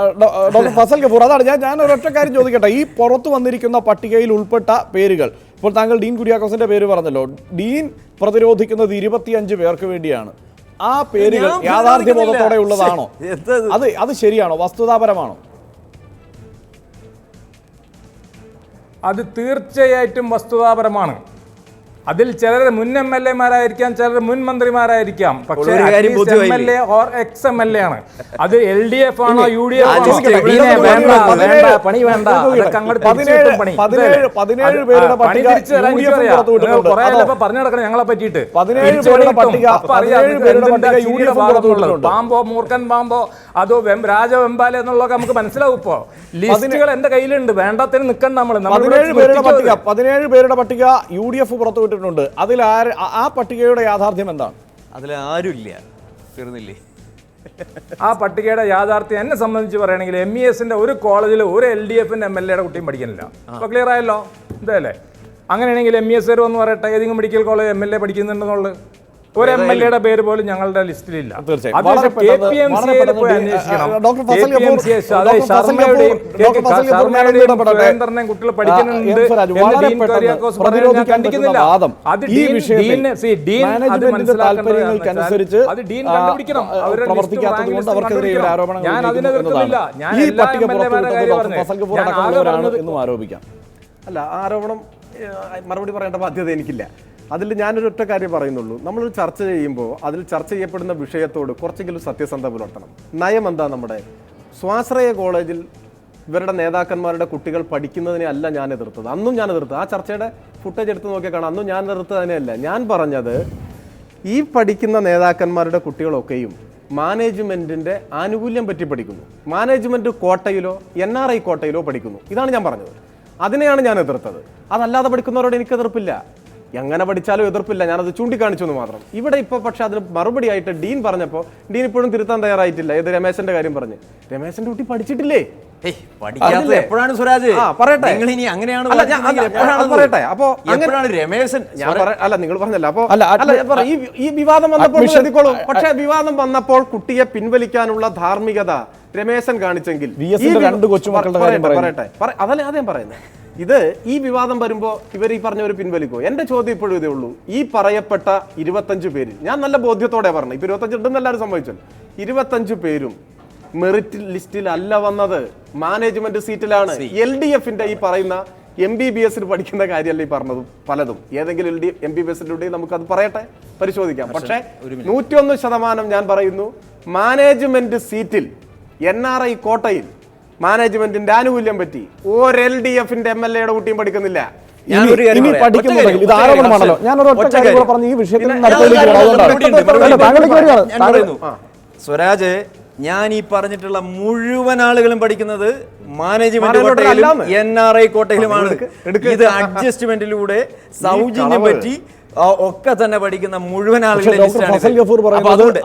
Doctor Fasal Gafoor അതാണ് ഞാൻ ഞാൻ ഒരൊറ്റ കാര്യം ചോദിക്കട്ടെ. ഈ പുറത്തു വന്നിരിക്കുന്ന പട്ടികയിൽ ഉൾപ്പെട്ട പേരുകൾ ഇപ്പോൾ താങ്കൾ ഡീൻ കുര്യാക്കോസിന്റെ പേര് പറഞ്ഞല്ലോ. ഡീൻ പ്രതിരോധിക്കുന്നത് ഇരുപത്തിയഞ്ച് പേർക്ക് വേണ്ടിയാണ്. ആ പേരുകൾ യാഥാർത്ഥ്യബോധത്തോടെ ഉള്ളതാണോ? അത് അത് ശരിയാണോ? വസ്തുതാപരമാണോ? അത് തീർച്ചയായിട്ടും വസ്തുതാപരമാണ്. അതിൽ ചിലർ മുൻ എം എൽ എമാരായിരിക്കാം ചിലർ മുൻ മന്ത്രിമാരായിരിക്കാം. പക്ഷേ M? L A or ex M L A ആണ്. അത് എൽ ഡി എഫ് ആണോ യു ഡി എഫ് ആണോ? പണി വേണ്ട. അങ്ങോട്ട് പറഞ്ഞു നടക്കണം ഞങ്ങളെ പറ്റിയിട്ട്. പാമ്പോ മൂർഖൻ പാമ്പോ അതോ രാജവെമ്പാല എന്നുള്ളതൊക്കെ നമുക്ക് മനസ്സിലാവും ഇപ്പോ. ലിസ്റ്റുകൾ എന്റെ കയ്യിലുണ്ട്. വേണ്ടത്തിന് നിൽക്കണ്ട നമ്മൾ പതിനേഴ് പേരുടെ പട്ടിക യു ഡി എഫ് പുറത്തുവിട്ടിട്ടുണ്ട് അതിൽ ആര് ആ- ആ പട്ടികയുടെ യാഥാർത്ഥ്യം എന്താണ്? അതിൽ ആരുമില്ല. തീർന്നില്ലേ? ആ പട്ടികയുടെ യാഥാർത്ഥ്യം എന്നെ സംബന്ധിച്ച് പറയുകയാണെങ്കിൽ എം ഇ എസിന്റെ ഒരു കോളേജിൽ ഒരു എൽ ഡി എഫിന്റെ എം എൽ എയുടെ കുട്ടിയും പഠിക്കുന്നില്ല. അപ്പോൾ ക്ലിയർ ആയല്ലോ? ഇതല്ലേ? അങ്ങനെയാണെങ്കിൽ എം ഇ എസ് എന്ന് പറയട്ടെ ഏതെങ്കിലും medical college M L A പഠിക്കുന്നുണ്ടെന്നുള്ളത്. ഒരു എം എൽ എയുടെ പേര് പോലും ഞങ്ങളുടെ ലിസ്റ്റിലില്ല. തീർച്ചയായും. കുട്ടികൾ പഠിക്കുന്നുണ്ട് ഞാൻ അതിനെ എതിർക്കുന്നില്ല. ഞാൻ എല്ലാ എം എൽ എമാരുടെ കാര്യം ആരോപിക്കാം. അല്ല ആരോപണം മറുപടി പറയേണ്ട ബാധ്യത എനിക്കില്ല. അതിൽ ഞാനൊരു ഒറ്റ കാര്യം പറയുന്നുള്ളൂ. നമ്മളൊരു ചർച്ച ചെയ്യുമ്പോൾ അതിൽ ചർച്ച ചെയ്യപ്പെടുന്ന വിഷയത്തോട് കുറച്ചെങ്കിലും സത്യസന്ധത പുലർത്തണം. നയം എന്താ നമ്മുടെ? സ്വാശ്രയ കോളേജിൽ ഇവരുടെ നേതാക്കന്മാരുടെ കുട്ടികൾ പഠിക്കുന്നതിനെ അല്ല ഞാൻ എതിർത്തത്. അന്നും ഞാൻ എതിർത്തത്. ആ ചർച്ചയുടെ ഫുട്ടേജ് എടുത്ത് നോക്കിയാൽ കാണാം. അന്നും ഞാൻ എതിർത്തതിനെയല്ല ഞാൻ പറഞ്ഞത് ഈ പഠിക്കുന്ന നേതാക്കന്മാരുടെ കുട്ടികളൊക്കെയും മാനേജ്മെന്റിന്റെ ആനുകൂല്യം പറ്റി പഠിക്കുന്നു. മാനേജ്മെന്റ് കോട്ടയിലോ എൻ ആർ ഐ കോട്ടയിലോ പഠിക്കുന്നു. ഇതാണ് ഞാൻ പറഞ്ഞത്. അതിനെയാണ് ഞാൻ എതിർത്തത്. അതല്ലാതെ പഠിക്കുന്നവരോട് എനിക്ക് എതിർപ്പില്ല. എങ്ങനെ പഠിച്ചാലും എതിർപ്പില്ല. ഞാനത് ചൂണ്ടിക്കാണിച്ചു എന്ന് മാത്രം. ഇവിടെ ഇപ്പോൾ പക്ഷെ അതിന് മറുപടി ആയിട്ട് ഡീൻ പറഞ്ഞപ്പോൾ ഡീൻ ഇപ്പോഴും തിരുത്താൻ തയ്യാറായിട്ടില്ല. ഇത് രമേശന്റെ കാര്യം പറഞ്ഞ്. രമേശന്റെ കുട്ടി പഠിച്ചിട്ടില്ലേ? എപ്പോഴാണ് സുരാജ് ആ, പറയട്ടെ. നിങ്ങൾ ഇനി അങ്ങനെയാണ് അല്ല, ഞാൻ- എപ്പോഴാണ് പറയട്ടെ. അപ്പോ എപ്പോഴാണ് രമേശൻ ഞാൻ അല്ല നിങ്ങൾ പറഞ്ഞല്ലോ. അപ്പോ അല്ല, അല്ല ഞാൻ പറ- ഈ ഈ വിവാദം വന്നപ്പോൾ ശ്രദ്ധിക്കോളൂ. പക്ഷെ വിവാദം വന്നപ്പോൾ കുട്ടിയെ പിൻവലിക്കാനുള്ള ധാർമ്മികത രമേശൻ കാണിച്ചെങ്കിൽ പറയട്ടെ, അതല്ലേ അതേ പറയുന്നത് ഇത് ഈ വിവാദം വരുമ്പോൾ ഇവർ ഈ പറഞ്ഞവർ പിൻവലിക്കോ? എന്റെ ചോദ്യം ഇപ്പോഴും ഇതേ ഉള്ളൂ. ഈ പറയപ്പെട്ട ഇരുപത്തഞ്ച് പേര് ഞാൻ നല്ല ബോധ്യത്തോടെ പറഞ്ഞു ഇപ്പോൾ ഇരുപത്തഞ്ച് ഉണ്ടെന്ന് എല്ലാവരും സംഭവിച്ചല്ലോ ഇരുപത്തഞ്ച് പേരും മെറിറ്റ് ലിസ്റ്റിൽ അല്ല വന്നത്. മാനേജ്മെന്റ് സീറ്റിലാണ് എൽ ഡി എഫിന്റെ ഈ പറയുന്ന എം ബി ബി എസിൽ പഠിക്കുന്ന കാര്യമല്ല ഈ പറഞ്ഞത് പലതും. ഏതെങ്കിലും L D M B B എസിലൂടെ നമുക്കത് പറയട്ടെ പരിശോധിക്കാം. പക്ഷേ നൂറ്റിയൊന്ന് ശതമാനം ഞാൻ പറയുന്നു മാനേജ്മെന്റ് സീറ്റിൽ എൻ ആർ ഐ കോട്ടയിൽ മാനേജ്മെന്റിന്റെ ആനുകൂല്യം പറ്റി. ഒരു എൽ ഡി എഫിന്റെ എം എൽ എയുടെ കുട്ടിയും പഠിക്കുന്നില്ല. ഇനി പറയാം. പഠിക്കുന്നുണ്ടെങ്കിൽ ഇത് ആരോപണമാണല്ലോ. ഞാൻ ഒരു ഒറ്റ ഒറ്റ കാര്യം കൂടെ കാര്യം. ഈ വിഷയത്തിൽ സ്വരാജ് ഞാൻ ഈ പറഞ്ഞിട്ടുള്ള മുഴുവൻ ആളുകളും പഠിക്കുന്നത് മാനേജ്മെന്റ് കോട്ടയിലും എൻ ആർ ഐ കോട്ടയിലുമാണ്. ഇത് അഡ്ജസ്റ്റ്മെന്റിലൂടെ സൗജന്യം പറ്റി ഒക്കെ തന്നെ പഠിക്കുന്ന മുഴുവൻ പഠിക്കുന്നത്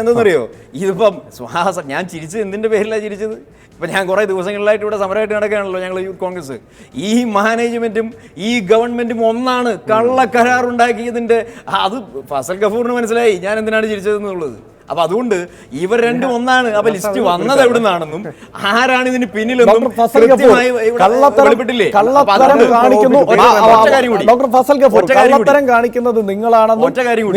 എന്തെന്നറിയോ? ഇതിപ്പം ശ്വാസ ഞാൻ ചിരിച്ചത് എന്തിന്റെ പേരിലാണ് ചിരിച്ചത്? ഇപ്പം ഞാൻ കുറേ ദിവസങ്ങളിലായിട്ട് ഇവിടെ സമരമായിട്ട് നടക്കുകയാണല്ലോ ഞങ്ങൾ യൂത്ത് കോൺഗ്രസ്. ഈ മാനേജ്മെന്റും ഈ ഗവൺമെന്റും ഒന്നാണ് കള്ളക്കരാറുണ്ടാക്കിയതിന്റെ അത് ഫസൽ ഗഫൂറിന് മനസ്സിലായി. ഞാൻ എന്തിനാണ് ചിരിച്ചതെന്നുള്ളത്? അപ്പൊ അതുകൊണ്ട് ഇവർ രണ്ടും ഒന്നാണ്. അപ്പൊ ലിസ്റ്റ് വന്നത് എവിടുന്നാണെന്നും ആരാണ് ഇതിന് പിന്നിലെന്നും ഡോക്ടർ ഫസൽ ഗഫൂർ കള്ളത്തരം കാണിക്കുന്നത് നിങ്ങളാണെന്നും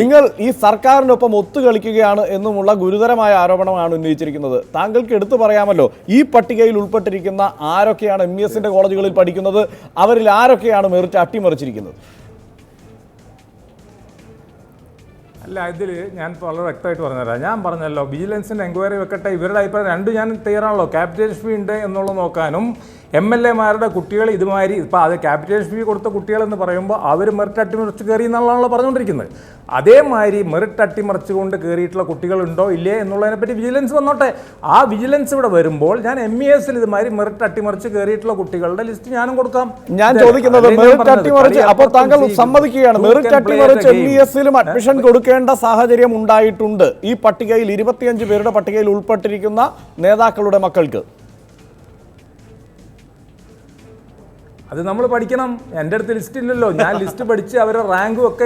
നിങ്ങൾ ഈ സർക്കാരിനൊപ്പം ഒത്തുകളിക്കുകയാണ് എന്നുമുള്ള ഗുരുതരമായ ആരോപണമാണ് ഉന്നയിച്ചിരിക്കുന്നത്. താങ്കൾക്ക് എടുത്തു പറയാമല്ലോ ഈ പട്ടികയിൽ ഉൾപ്പെട്ടിരിക്കുന്ന ആരൊക്കെയാണ് എം ഇ എസിന്റെ കോളേജുകളിൽ പഠിക്കുന്നത്? അവരിൽ ആരൊക്കെയാണ് മെറിറ്റ് അട്ടിമറിച്ചിരിക്കുന്നത്? അല്ല ഇതിൽ ഞാൻ വളരെ വ്യക്തമായിട്ട് പറഞ്ഞുതരാം. ഞാൻ പറഞ്ഞല്ലോ വിജിലൻസിന്റെ എൻക്വയറി വെക്കട്ടെ. ഇവരുടെ അഭിപ്രായം രണ്ടും ഞാൻ തയ്യാറാണല്ലോ ക്യാപിറ്റൽ ഫീ ഉണ്ട് എന്നുള്ളത് നോക്കാനും എം എൽ എമാരുടെ കുട്ടികൾ ഇതുമാതിരി ഇപ്പോൾ അത് ക്യാപിറ്റൽ ഫീ കൊടുത്ത കുട്ടികളെന്ന് പറയുമ്പോൾ അവർ മെറിറ്റ് അട്ടിമറിച്ച് കയറി എന്നുള്ളതാണല്ലോ പറഞ്ഞുകൊണ്ടിരിക്കുന്നത്. അതേമാതിരി മെറിറ്റ് അട്ടിമറിച്ച് കൊണ്ട് കയറിയിട്ടുള്ള കുട്ടികളുണ്ടോ ഇല്ലേ എന്നുള്ളതിനെപ്പറ്റി വിജിലൻസ് വന്നോട്ടെ. ആ വിജിലൻസ് ഇവിടെ വരുമ്പോൾ ഞാൻ എം ഇ എസിൽ ഇതുമാതിരി മെറിറ്റ് അട്ടിമറിച്ച് കയറിയിട്ടുള്ള കുട്ടികളുടെ ലിസ്റ്റ് ഞാനും കൊടുക്കാം. ഞാൻ ചോദിക്കുന്നത് മെറിറ്റ്? അട്ടിമറിച്ച് അപ്പോൾ താങ്കൾ സമ്മതിക്കുകയാണ്. മെറിറ്റ് അട്ടിമറിച്ച് എം ഇ എസിലും അഡ്മിഷൻ കൊടുക്കേണ്ട സാഹചര്യം ഉണ്ടായിട്ടുണ്ട്. ഈ പട്ടികയിൽ ഇരുപത്തിയഞ്ച് പേരുടെ പട്ടികയിൽ ഉൾപ്പെട്ടിരിക്കുന്ന നേതാക്കളുടെ മക്കൾക്ക്. അത് നമ്മൾ പഠിക്കണം. എന്റെ അടുത്ത് ലിസ്റ്റ് ഇല്ലല്ലോ. ഞാൻ ലിസ്റ്റ് പഠിച്ച് അവരെ റാങ്കും ഒക്കെ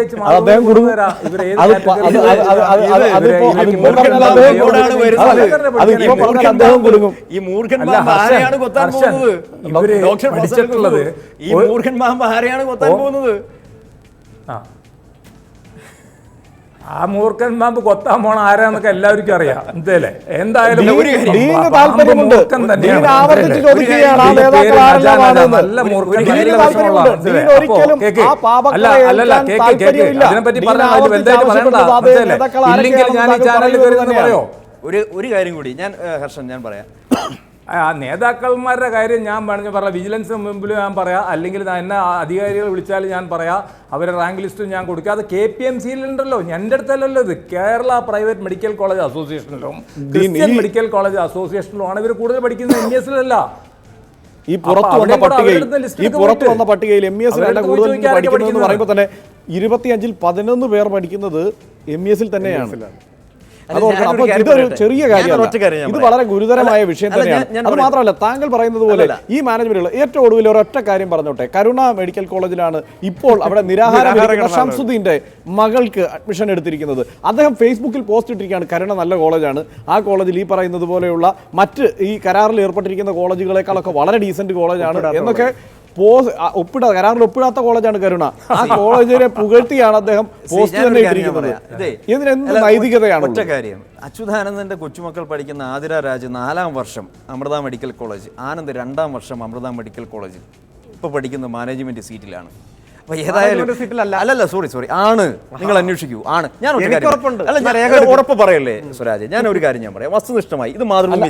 ഈ മൂർഖൻ ഇവർ പഠിച്ചിട്ടുള്ളത് ഈ മൂർഖൻ പാമ്പ് ആരെയാണ് കൊത്താൻ പോകുന്നത്. ആ. ആ മൂർഖൻ പാമ്പ് കൊത്താൻ പോണ ആരാന്നൊക്കെ എല്ലാവർക്കും അറിയാം. എന്തേലെ? എന്തായാലും നല്ല മൂർഖൻ അല്ല? അല്ലല്ല ഏൽക്കാൻ കേക്ക് കേക്ക്. അതിനെപ്പറ്റി ഡീൻ പറഞ്ഞാൽ വലുതായിട്ട് പറയണ്ട. ഇല്ലെങ്കിൽ ഞാൻ ഈ ചാനലിൽ കയറി പറയോ? ഒരു ഒരു കാര്യം കൂടി. ഞാൻ ഹർഷൻ ഞാൻ പറയാം. ആ നേതാക്കന്മാരുടെ കാര്യം ഞാൻ പറഞ്ഞു പറയാം വിജിലൻസ് മുമ്പിൽ ഞാൻ പറയാം അല്ലെങ്കിൽ എന്നെ അധികാരികൾ വിളിച്ചാൽ ഞാൻ പറയാം അവരെ റാങ്ക് ലിസ്റ്റും ഞാൻ കൊടുക്കുക അത് കെ പി എം സിയിലുണ്ടല്ലോ എന്റെ അടുത്തല്ലല്ലോ ഇത്. കേരള പ്രൈവറ്റ് മെഡിക്കൽ കോളേജ് അസോസിയേഷനിലും ക്രിസ്ത്യൻ മെഡിക്കൽ കോളേജ് അസോസിയേഷനിലും ആണ് ഇവർ കൂടുതൽ പഠിക്കുന്നത് എൻ എസിലല്ല ഈ പുറത്തു വന്ന പട്ടികയിൽ ഈ പുറത്തു വന്ന പട്ടികയിൽ എം ഇ എസ് കൂടുതൽ പഠിക്കുന്നത്? പറയുമ്പോൾ തന്നെ ഇരുപത്തിയഞ്ചിൽ പതിനൊന്ന് പേർ പഠിക്കുന്നത് എം ഇ എസിൽ തന്നെയാണ്. ഇതൊരു ചെറിയ കാര്യം ഇത് വളരെ ഗുരുതരമായ വിഷയം തന്നെയാണ്. അത് മാത്രമല്ല താങ്കൾ പറയുന്നത് പോലെ. ഈ മാനേജ്മെന്റുകൾ ഏറ്റവും ഒടുവിൽ ഒരൊറ്റ കാര്യം പറഞ്ഞോട്ടെ. കരുണ മെഡിക്കൽ കോളേജിലാണ് ഇപ്പോൾ അവിടെ നിരാഹാരം നിരാഹാരം ഇരിക്കുന്ന കിടന്ന ഷംസുദ്ദീന്റെ മകൾക്ക് അഡ്മിഷൻ എടുത്തിരിക്കുന്നത്. അദ്ദേഹം ഫേസ്ബുക്കിൽ പോസ്റ്റ് ഇട്ടിരിക്കുകയാണ്. കരുണ നല്ല കോളേജാണ്. ആ കോളേജിൽ ഈ പറയുന്നത് പോലെയുള്ള മറ്റ് ഈ കരാറിൽ ഏർപ്പെട്ടിരിക്കുന്ന കോളേജുകളെക്കാളൊക്കെ വളരെ ഡീസന്റ് കോളേജാണ് എന്നൊക്കെ പോസ് ആ, ഒപ്പിട കരാറിൽ ഒപ്പിടാത്ത കോളേജാണ് കരുണ. ആ കോളേജിനെ പുകഴ്ത്തിയാണ് അദ്ദേഹം പോസ്റ്റ് തന്നെ ഇട്ടിരിക്കുന്നത്. ഇതിനെന്ത് നൈതികതയാണ്? ഒറ്റ കാര്യം. അച്യുതാനന്ദന്റെ കൊച്ചുമക്കൾ പഠിക്കുന്ന ആതിര രാജ് നാലാം വർഷം അമൃത മെഡിക്കൽ കോളേജ് ആനന്ദ് രണ്ടാം വർഷം അമൃത മെഡിക്കൽ കോളേജിൽ ഇപ്പൊ പഠിക്കുന്ന മാനേജ്മെന്റ് സീറ്റിലാണ്. അപ്പൊ ഏതായാലും അല്ലല്ല സോറി സോറി ആണ്. നിങ്ങൾ അന്വേഷിക്കൂ. ആണ്. ഞാൻ അല്ല ഞാൻ ഉറപ്പ് പറയല്ലേ സ്വരാജ്? ഞാൻ ഒരു കാര്യം ഞാൻ പറയാം. വസ്തുനിഷ്ഠമായി. ഇത് മാതൃഭൂമി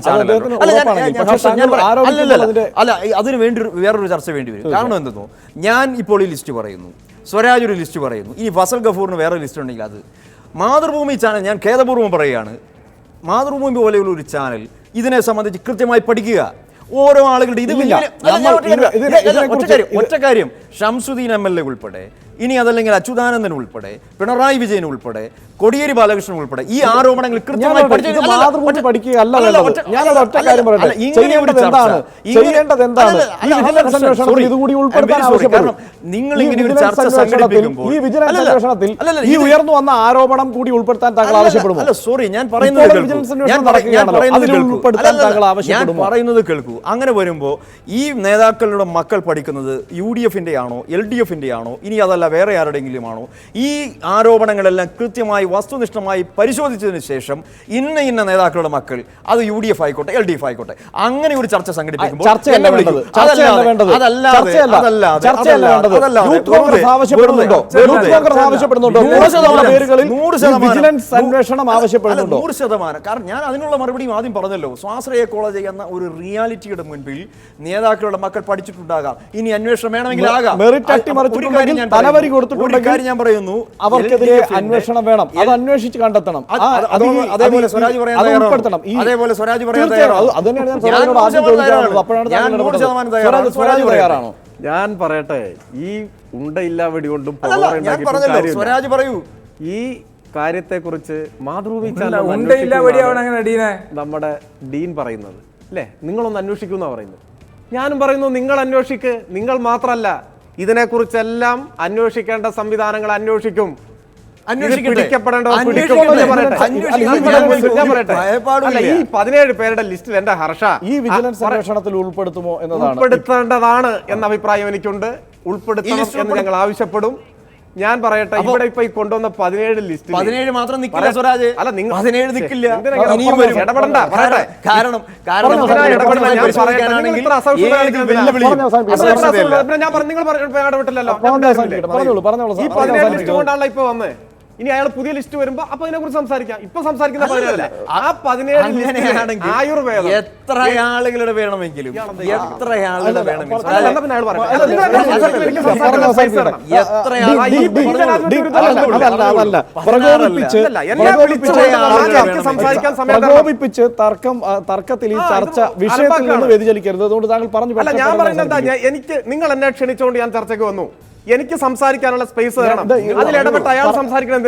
അല്ല അതിന് വേണ്ടി വേറൊരു ചർച്ച വേണ്ടി വരും കാരണം എന്തെന്നോ? ഞാൻ ഇപ്പോൾ ഈ ലിസ്റ്റ് പറയുന്നു. സ്വരാജ് ഒരു ലിസ്റ്റ് പറയുന്നു. ഇനി ഫസൽ ഗഫൂറിന് വേറെ ലിസ്റ്റ് ഉണ്ടെങ്കിൽ അത് മാതൃഭൂമി ചാനൽ ഞാൻ ഖേദപൂർവം പറയുകയാണ്. മാതൃഭൂമി പോലെയുള്ള ഒരു ചാനൽ ഇതിനെ സംബന്ധിച്ച് കൃത്യമായി പഠിക്കുക. ഓരോ ആളുകളുടെ ഇത് ഒറ്റ കാര്യം- ഷംസുദ്ദീൻ എം എൽ എ ഉൾപ്പെടെ ഇനി അതല്ലെങ്കിൽ അച്യുതാനന്ദൻ ഉൾപ്പെടെ പിണറായി വിജയൻ ഉൾപ്പെടെ കൊടിയേരി ബാലകൃഷ്ണൻ ഉൾപ്പെടെ ഈ ആരോപണങ്ങൾ കൃത്യമായി നിങ്ങൾ ഇങ്ങനെ ഒരു ചർച്ച സംഘടിപ്പിക്കുമ്പോൾ ഈ ഉയർന്നു വന്ന ആരോപണം കൂടി ഉൾപ്പെടുത്താൻ താങ്കൾ ആവശ്യപ്പെടുമോ? സോറി ഞാൻ പറയുന്നത് ഞാൻ പറയുന്നത് കേൾക്കൂ. അങ്ങനെ വരുമ്പോൾ ഈ നേതാക്കളുടെ മക്കൾ പഠിക്കുന്നത് യു ഡി എഫിന്റെ ആണോ എൽ ഡി എഫിന്റെ ആണോ ഇനി അതല്ല വേറെ ആരുടെയെങ്കിലും ആണോ ഈ ആരോപണങ്ങളെല്ലാം കൃത്യമായി വസ്തുനിഷ്ഠമായി പരിശോധിച്ചതിന് ശേഷം ഇന്ന ഇന്ന നേതാക്കളുടെ മക്കൾ അത് യു ഡി എഫ് ആയിക്കോട്ടെ എൽ ഡി എഫ് ആയിക്കോട്ടെ അങ്ങനെ ഒരു ചർച്ച സംഘടിപ്പിക്കുമ്പോൾ? നൂറ് ശതമാനം. കാരണം ഞാൻ അതിനുള്ള മറുപടിയും ആദ്യം പറഞ്ഞല്ലോ. സ്വാശ്രയ കോളേജ് എന്ന ഒരു റിയാലിറ്റിയുടെ മുൻപിൽ നേതാക്കളുടെ മക്കൾ പഠിച്ചിട്ടുണ്ടാകാം. ഇനി അന്വേഷണം വേണമെങ്കിൽ ആകാം. തലവരി പറയുന്നു. കൊടുത്തിട്ടുണ്ടെങ്കിൽ ഞാൻ പറയുന്നു. അവർക്കെതിരെ അന്വേഷണം വേണം. അത് അന്വേഷിച്ച് കണ്ടെത്തണം. അതേപോലെ സ്വരാജ് പറയാൻ ഈ- അതേപോലെ സ്വരാജ് പറയാൻ. തയ്യാറാണ്. സ്വരാജ് പറയാറാണോ ഞാൻ പറയട്ടെ. ഈ ഉണ്ടയില്ല വെടികൊണ്ടും. സ്വരാജ് പറയൂ. ഈ കാര്യത്തെക്കുറിച്ച് മാതൃഭൂമി ചാനൽ നമ്മുടെ ഡീൻ പറയുന്നത്. അല്ലേ നിങ്ങളൊന്ന് അന്വേഷിക്കുന്ന പറയുന്നത്. ഞാനും പറയുന്നു നിങ്ങൾ അന്വേഷിക്ക്. നിങ്ങൾ മാത്രമല്ല ഇതിനെക്കുറിച്ചെല്ലാം അന്വേഷിക്കേണ്ട സംവിധാനങ്ങൾ അന്വേഷിക്കും. ഈ പതിനേഴ് പേരുടെ ലിസ്റ്റിൽ എന്റെ ഹർഷ. ഈ വിജിലൻസ് അന്വേഷണത്തിൽ ഉൾപ്പെടുത്തുമോ എന്നതാണ്. ഉൾപ്പെടുത്തേണ്ടതാണ് എന്ന അഭിപ്രായം എനിക്കുണ്ട്. ഉൾപ്പെടുത്തണം എന്ന് ഞങ്ങൾ ആവശ്യപ്പെടും. ഞാൻ പറയട്ടെ ഇവിടെ ഇപ്പൊ ഈ കൊണ്ടുവന്ന പതിനേഴ് ലിസ്റ്റ് പതിനേഴ് മാത്രം നിക്കില്ല. സ്വരാജ്. അല്ല, നിങ്ങൾ- പതിനേഴ് നിക്കില്ല. ഇടപെടണ്ട, പറയട്ടെ. കാരണം കാരണം ഞാൻ പറഞ്ഞോ, നിങ്ങൾ ഇടപെട്ടില്ലല്ലോ ഈ പതിനേഴ് ലിസ്റ്റ് കൊണ്ടാണല്ലോ ഇപ്പൊ വന്നേ. ഇനി അയാൾ പുതിയ ലിസ്റ്റ് വരുമ്പോ അപ്പൊ അതിനെ കുറിച്ച് സംസാരിക്കാം ഇപ്പൊ സംസാരിക്കുന്ന പതിനേഴല്ല ആ പതിനേഴ് ആയുർവേദം എത്ര ആളുകളുടെ വേണമെങ്കിലും എത്ര ആളുകളുടെ. പ്രകോപിപ്പിച്ച്. തർക്കം തർക്കത്തിൽ ഈ ചർച്ച വിഷയത്തിൽ നിന്ന് വ്യതിചലിക്കരുത് അതുകൊണ്ട് താങ്കൾ പറഞ്ഞു ഞാൻ പറയുന്നത് എന്താ എനിക്ക് നിങ്ങൾ എന്നെ ക്ഷണിച്ചുകൊണ്ട് ഞാൻ ചർച്ചയ്ക്ക് വന്നു എനിക്ക് സംസാരിക്കാനുള്ള സ്പേസ് തരണം അതിൽ ഇടപെട്ട് അയാൾ സംസാരിക്കണം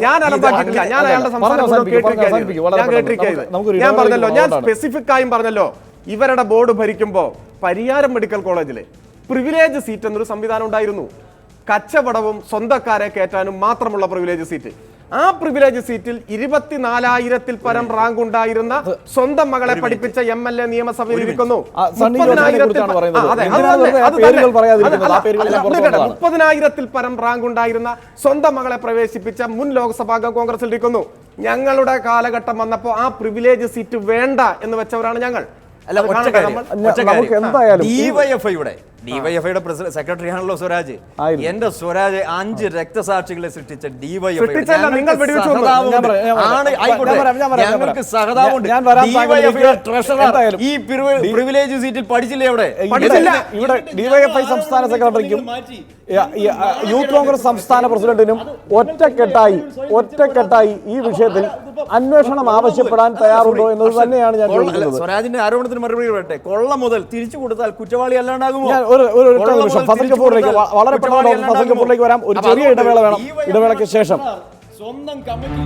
ഞാൻ അലമ്പാക്കിയിട്ടില്ല. ഞാൻ അയാളുടെ സംസാരം ഞാൻ. ഞാൻ പറഞ്ഞല്ലോ ഞാൻ സ്പെസിഫിക് ആയും പറഞ്ഞല്ലോ. ഇവരുടെ ബോർഡ് ഭരിക്കുമ്പോൾ പരിയാരം മെഡിക്കൽ കോളേജിലെ പ്രിവിലേജ് സീറ്റ് എന്നൊരു സംവിധാനം ഉണ്ടായിരുന്നു. കച്ചവടവും സ്വന്തക്കാരെ കയറ്റാനും മാത്രമുള്ള പ്രിവിലേജ് സീറ്റ് ആ പ്രിവിലേജ് സീറ്റിൽ ഇരുപത്തിനാലായിരത്തിൽ പരം റാങ്ക് ഉണ്ടായിരുന്ന സ്വന്തം മകളെ പഠിപ്പിച്ച എം എൽ എ നിയമസഭയിൽ ഇരിക്കുന്നു. മുപ്പതിനായിരത്തിൽ പരം റാങ്ക് ഉണ്ടായിരുന്ന സ്വന്തം മകളെ പ്രവേശിപ്പിച്ച മുൻ ലോക്സഭാ അംഗം കോൺഗ്രസിൽ ഇരിക്കുന്നു. ഞങ്ങളുടെ കാലഘട്ടം വന്നപ്പോൾ ആ പ്രിവിലേജ് സീറ്റ് വേണ്ട എന്ന് വെച്ചവരാണ് ഞങ്ങൾ. അല്ല നമുക്ക് എന്തായാലും ഡിവൈഎഫ്ഐയുടെ പ്രസിഡന്റ് സെക്രട്ടറി ആണല്ലോ സ്വരാജ്. എന്റെ സ്വരാജ് അഞ്ച് രക്തസാക്ഷികളെ സൃഷ്ടിച്ച ഞാൻ ഞങ്ങൾക്ക്. സഹതാപമുണ്ട്. ഈ പ്രിവിലേജ് സീറ്റിൽ പഠിച്ചില്ലേ അവിടെ? ഇവിടെ ഡിവൈഎഫ്ഐ സംസ്ഥാന സെക്രട്ടറിക്കും യൂത്ത് കോൺഗ്രസ് സംസ്ഥാന പ്രസിഡന്റിനും ഒറ്റക്കെട്ടായി ഒറ്റക്കെട്ടായി ഈ വിഷയത്തിൽ അന്വേഷണം ആവശ്യപ്പെടാൻ തയ്യാറുണ്ടോ എന്നത് തന്നെയാണ് ഞാൻ സ്വരാജിന്റെ ആരോപണത്തിന് മറുപടി പറയട്ടെ? കൊള്ള മുതൽ തിരിച്ചു കൊടുത്താൽ കുറ്റവാളി അല്ലാണ്ടാകുമോ? ഒരു നിമിഷം. ഫസൽ കപൂറിലേക്ക് വളരെ പെട്ടെന്ന് ഫസൽ? കപൂറിലേക്ക് വരാം. ഒരു ചെറിയ ഇടവേള വേണം. ഇടവേളയ്ക്ക് ശേഷം. സ്വന്തം കമ്മിറ്റി